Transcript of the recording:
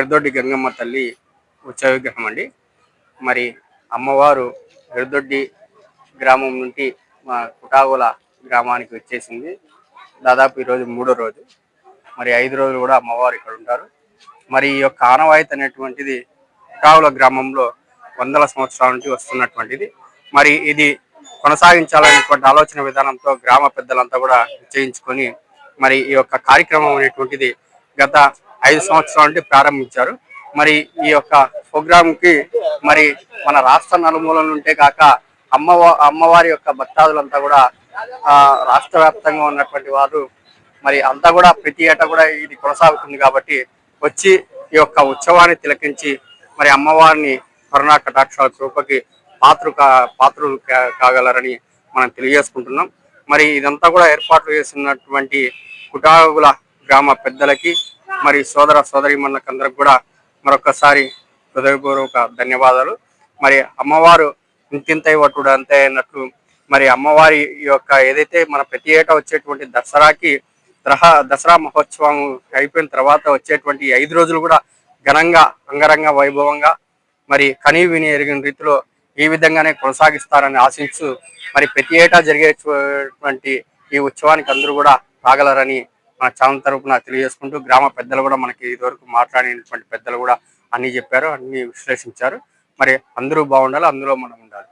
ఎర్దొడ్డి గంగమ్మ తల్లి ఉత్సవ విగ్రహం అండి. మరి అమ్మవారు ఎర్దొడ్డి గ్రామం నుండి మా కుటాగుల గ్రామానికి వచ్చేసింది. దాదాపు ఈరోజు మూడో రోజు. మరి ఐదు రోజులు కూడా అమ్మవారు ఇక్కడ ఉంటారు. మరి ఈ యొక్క ఆనవాయిత అనేటువంటిది కుటాగుల గ్రామంలో వందల సంవత్సరాల నుంచి వస్తున్నటువంటిది. మరి ఇది కొనసాగించాలనేటువంటి ఆలోచన విధానంతో గ్రామ పెద్దలంతా కూడా నిశ్చయించుకొని మరి ఈ యొక్క కార్యక్రమం అనేటువంటిది గత ఐదు సంవత్సరాల నుండి ప్రారంభించారు. మరి ఈ యొక్క ప్రోగ్రాంకి మరి మన రాష్ట్ర నలుమూలల నుండే కాక అమ్మవ అమ్మవారి యొక్క భక్తాదులంతా కూడా రాష్ట్ర వ్యాప్తంగా ఉన్నటువంటి వారు మరి అంతా కూడా ప్రతి ఏటా కూడా ఇది కొనసాగుతుంది కాబట్టి వచ్చి ఈ యొక్క ఉత్సవాన్ని తిలకించి మరి అమ్మవారిని కరుణా కటాక్షాల కృపకి పాత్ర పాత్రలు కాగలరని మనం తెలియజేసుకుంటున్నాం. మరి ఇదంతా కూడా ఏర్పాట్లు చేసినటువంటి కుటాగుల గ్రామ పెద్దలకి మరి సోదర సోదరి అందరికి కూడా మరొకసారి హృదయపూర్వక ధన్యవాదాలు. మరి అమ్మవారు ఇంతింతై వటుడు అంతే అన్నట్లు మరి అమ్మవారి యొక్క ఏదైతే మన ప్రతి ఏటా వచ్చేటువంటి దసరాకి దసరా దసరా మహోత్సవం అయిపోయిన తర్వాత వచ్చేటువంటి ఐదు రోజులు కూడా ఘనంగా అంగరంగ వైభవంగా మరి కనీ విని ఎరిగిన రీతిలో ఈ విధంగానే కొనసాగిస్తారని ఆశించు మరి ప్రతి ఏటా జరిగేటువంటి ఈ ఉత్సవానికి అందరూ కూడా రాగలరని మన ఛానల్ తరపున తెలియజేసుకుంటూ గ్రామ పెద్దలు కూడా మనకి ఇదివరకు మాట్లాడినటువంటి పెద్దలు కూడా అన్ని చెప్పారు అన్ని విశ్లేషించారు. మరి అందరూ బాగుండాలి అందులో మనం ఉండాలి.